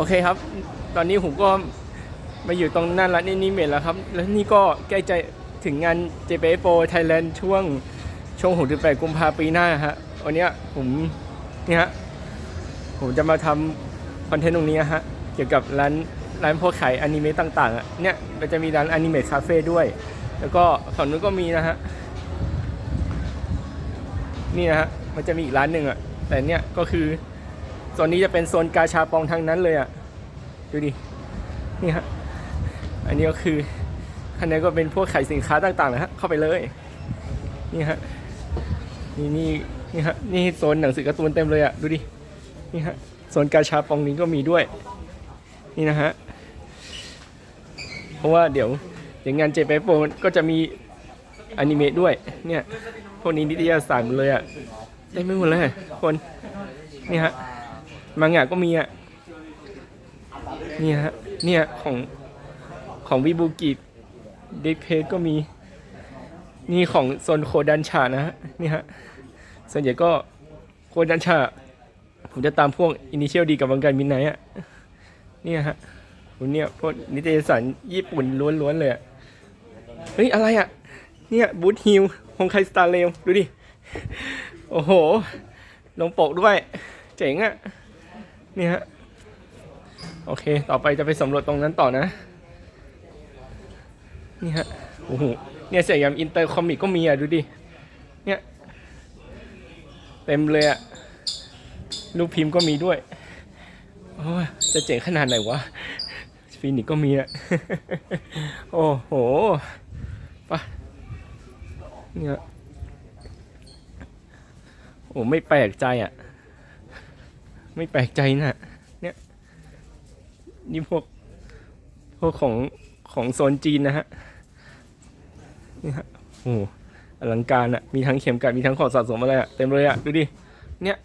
โอเคครับ ตอนนี้ผมก็มาอยู่ตรงหน้าร้านนิเมะแล้วครับ แล้วนี่ก็ใกล้จะถึงงาน JPF o Thailand ช่วงช่วง68กุมภาปีหน้าฮะวันนี้ผมนี่ฮะผมจะมาทำคอนเทนต์ตรงนี้ฮะเกี่ยวกับร้านร้านพวกขายอนิเมะต่างๆอะเนี่ยมันจะมีร้านอนิเมะคาเฟ่ด้วย แล้วก็ฝั่งนู้นก็มีนะฮะนี่นะฮะมันจะมีอีกร้านหนึ่งอะแต่เนี่ยก็คือ โซนนี้จะเป็นโซนกาชาปองทางนั้นเลยอะ ดูดิ นี่ฮะ อันนี้ก็คืออันนี้ก็เป็นพวกขายสินค้าต่างๆนะฮะ เข้าไปเลย นี่ฮะ นี่นี่นี่ฮะ นี่โซนหนังสือการ์ตูนเต็มเลยอะ ดูดิ นี่ฮะ โซนกาชาปองนี้ก็มีด้วย นี่นะฮะ เพราะว่าเดี๋ยวเดี๋ยวงานเจเปโปก็จะมีอนิเมะด้วย เนี่ย พวกนี้นิตยสารหมดเลยอะได้ไม่หมดเลยคน นี่ฮะ มังงะก็มีอะเนี่ฮะเนี่ยของของวิบูกิเด็กเพจก็มี นี่ของโซนโคดันชานะฮะนี่ฮะส่วนใหญ่ก็โคดันชา ผมจะตามพวกอินิเชียลดีกับวังการมินไนอะเนี่ยฮะผมเนี่ยพวกนิตยสารญี่ปุ่นล้วนๆเลยอะเฮ้ย อะไรอะ เนี่ยบูธฮิลฮงไคสตาร์เลวดูดิ โอ้โห ลงปกด้วย เจ๋งอะ นี่ฮะ โอเค ต่อไปจะไปสำรวจตรงนั้นต่อนะ นี่ฮะ โอ้โห เนี่ยเสียยามอินเตอร์คอมิกก็มีอะ ดูดิ เนี่ย เต็มเลยอะรูปพิมพ์ก็มีด้วย โอ้จะเจ๋งขนาดไหนวะฟินิกก็มีอะ โอ้โหปะเนี่ย โอ้ ไม่แปลกใจอะ ไม่แปลกใจนะเนี่ยนี่พวกพวกของของโซนจีนนะฮะนี่ฮะโอ้อลังการอะมีทั้งเข็มกลัดมีทั้งของสะสมอะไรอะเต็มเลยอะดูดิเนี่ย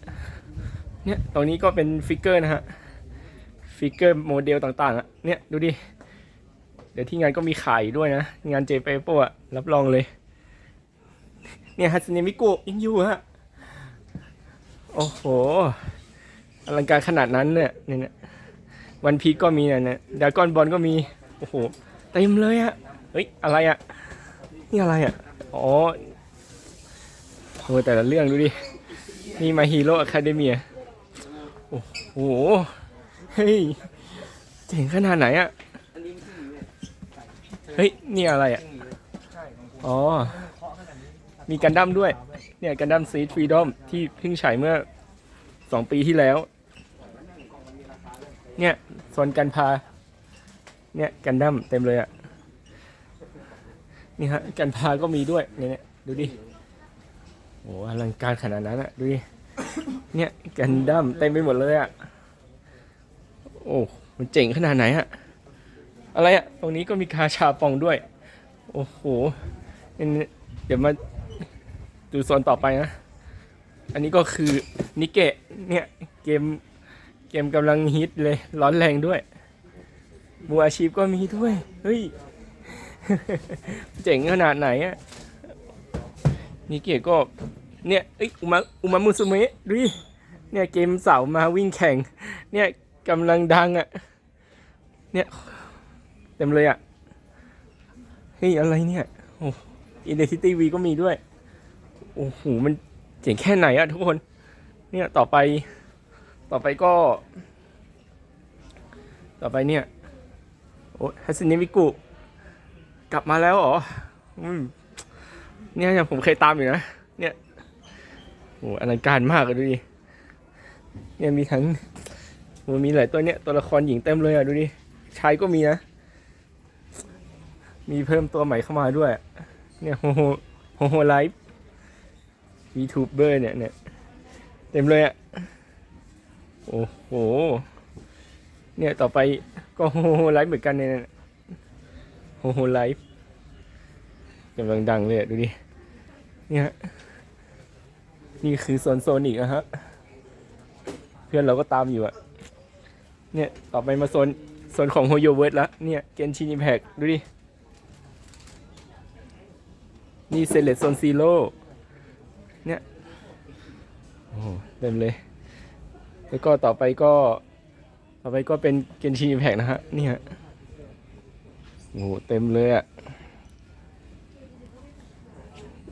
เนี่ยตรงนี้ก็เป็นฟิกเกอร์นะฮะฟิกเกอร์โมเดลต่างๆอะเนี่ยดูดิเดี๋ยวที่งานก็มีขายด้วยนะ งานเจเปโปอะรับรองเลย เนี่ยฮัตสเนมิโกยังอยู่ฮะ โอ้โห อลังการขนาดนั้นเนี่ยเนี่ยเนี่ยวันพีก็มีเนี่ยเนี่ยดากอนบอลก็มี โอ้โห เต็มเลยอะเฮ้ย อะไรอะนี่อะไรอะอ๋อโหแต่ละเรื่องดูดิ นี่มาฮีโร่อะคาเดเมียโอ้โห เฮ้ย เจ๋งขนาดไหนอะเฮ้ย นี่อะไรอะอ๋อ มีกันดั้มด้วย เนี่ยกันดั้มซีดฟรีดอมที่เพิ่งฉายเมื่อสองปีที่แล้ว เนี่ยโซนกันพา เนี่ยกันดั้มเต็มเลยอะ่ะ นี่ฮะกันพาก็มีด้วยเนี่ยเนี่ยดูดิโอ้อลังการขนาดนั้นอะ่ะ ดูดิ เนี่ยกันดั้มเต็มไปหมดเลยอะ่ะ โอ้มันเจ๋งขนาดไหนอะอะไรอะ่ะ ตรงนี้ก็มีคาชาปองด้วย โอ้โหเดี๋ยวมาดูโซนต่อไปนะ อันนี้ก็คือนิเกะเนี่ยเกม กมกำลังฮิตเลย ร้อนแรงด้วยมืออาชีพก็มีด้วย เฮ้ย เจ๋งขนาดไหนอะนิเกะก็ เนี่ยเอ้ยอุมาอุมามุสุเมะดูดิเนี่ยเกมเสามาวิ่งแข่ง เนี่ยกำลังดังอะเนี่ยเต็มเลยอะเฮ้ย อะไรเนี่ยโอ้อินเดซิตี้วีก็มีด้วย โอ้โห มันเจ๋งแค่ไหนอะทุกคน เนี่ยต่อไป ต่อไปก็ ต่อไปเนี่ย โอ้ฮัสซินิมิกุ กลับมาแล้วเหรออืมเนี่ยเนี่ยผมเคยตามอยู่นะ เนี่ยโอ้อลังการมากอะดูดิ เนี่ยมีทั้งโอ้มีหลายตัวเนี่ย ตัวละครหญิงเต็มเลยอะดูดิชายก็มีนะ มีเพิ่มตัวใหม่เข้ามาด้วย เนี่ยโฮโฮโฮโฮไลฟ์ยูทูบเบอร์เนี่ยเนี่ย เต็มเลยอะ โอ้โห เนี่ยต่อไปก็โฮโฮไลฟ์เหมือนกันเนี่ยโฮโฮไลฟ์กำลังดังเลยดูดิ เนี่ย นี่คือโซนโซนิกนะฮะ เพื่อนเราก็ตามอยู่อะเนี่ย ต่อไปมาโซนโซนของโฮโยเวิร์ดละเนี่ย เกนชินิแพกดูดิ นี่เซเลตโซนซีโร่เนี่ย โอ้โหเต็มเลย แล้วก็ต่อไปก็ ต่อไปก็เป็นเกนชินแพกนะฮะนี่ฮะโอ้โหเต็มเลยอะ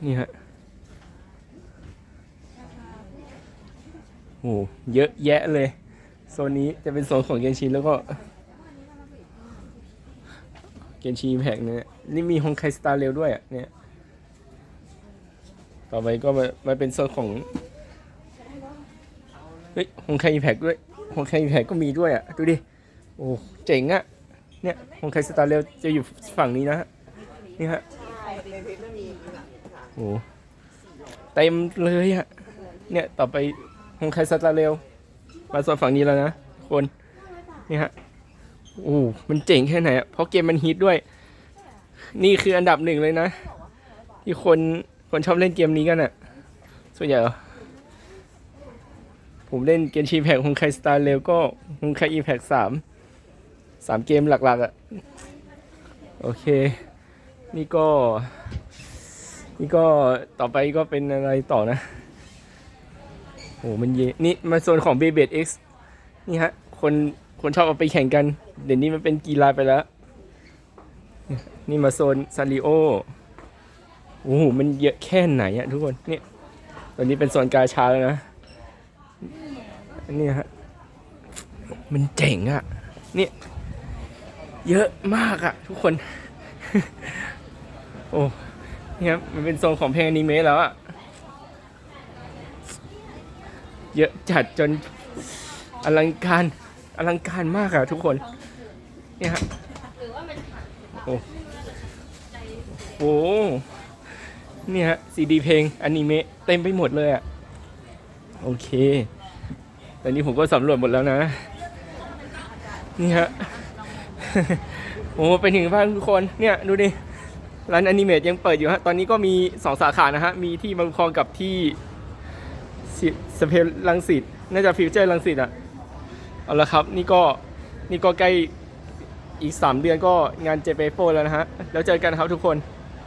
นี่ฮะโอ้โหเยอะแยะเลย โซนนี้จะเป็นโซนของเกนชินแล้วก็ เกนชินแพกเนี่ยนี่มีฮงไคสตาร์เรลด้วยอะเนี่ย ต่อไปก็มามาเป็นโซนของ เฮ้ยฮงไคแพกด้วยฮงไคแพกก็มีด้วยอะ ดูดิ โอ้เจ๋งอะ เนี่ยฮงไคสตาร์เรลจะอยู่ฝั่งนี้นะฮะ นี่ฮะ โอ้เต็มเลยอะ เนี่ยต่อไปฮงไคสตาร์เรลมาโซนฝั่งนี้แล้วนะคน นี่ฮะ โอ้มันเจ๋งแค่ไหนอะ เพราะเกมมันฮิตด้วย นี่คืออันดับหนึ่งเลยนะ ที่คนคนชอบเล่นเกมนี้กันอะ ส่วนใหญ่เหรอ ผมเล่นเกมชีแพกฮงไคสตาร์เร็วก็ฮงไคอีแพกสามสามเกมหลักๆอะโอเค นี่ก็ นี่ก็ต่อไปก็เป็นอะไรต่อนะโอ้มันเยนี่มาโซนของ b บ b e X นี่ฮะ คนคนชอบเอาไปแข่งกัน เดี๋ยวนี้มันเป็นกีฬาไปแล้ว นี่มาโซนซาริโอโอ้โหมันเยอะแค่ไหนอะทุกคนเนี่ยตอนนี้เป็นโซนกาชาแล้วนะ นนี้ฮะ มันเจ๋งอะเนี่ย เยอะมากอะทุกคน โอ้เนี่ยครับ มันเป็นโซนของเพลงอนิเมะแล้วอะเยอะจัดจนอลังการอลังการมากอะทุกคน เนี่ยฮะโอ้โหเนี่ยฮะซีดีเพลงอนิเมะเต็มไปหมดเลยอะโอเค ตอนนี้ผมก็สำรวจหมดแล้วนะ นี่ฮะโอ้ไปถึงบ้านทุกคน เนี่ยดูดิ ร้านอนิเมะยังเปิดอยู่ฮะ ตอนนี้ก็มีสองสาขานะฮะ มีที่บางคองกับที่สสเพลลังสิต น่าจะฟิวเจอร์ลังสิตอะเอาละครับ นี่ก็ นี่ก็ใกล้อีก 3 เดือนก็งานเจเปโฟแล้วนะฮะ แล้วเจอกันครับทุกคน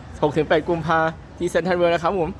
6-8 กุมภาที่เซ็นทรัลเวิลด์นะครับผม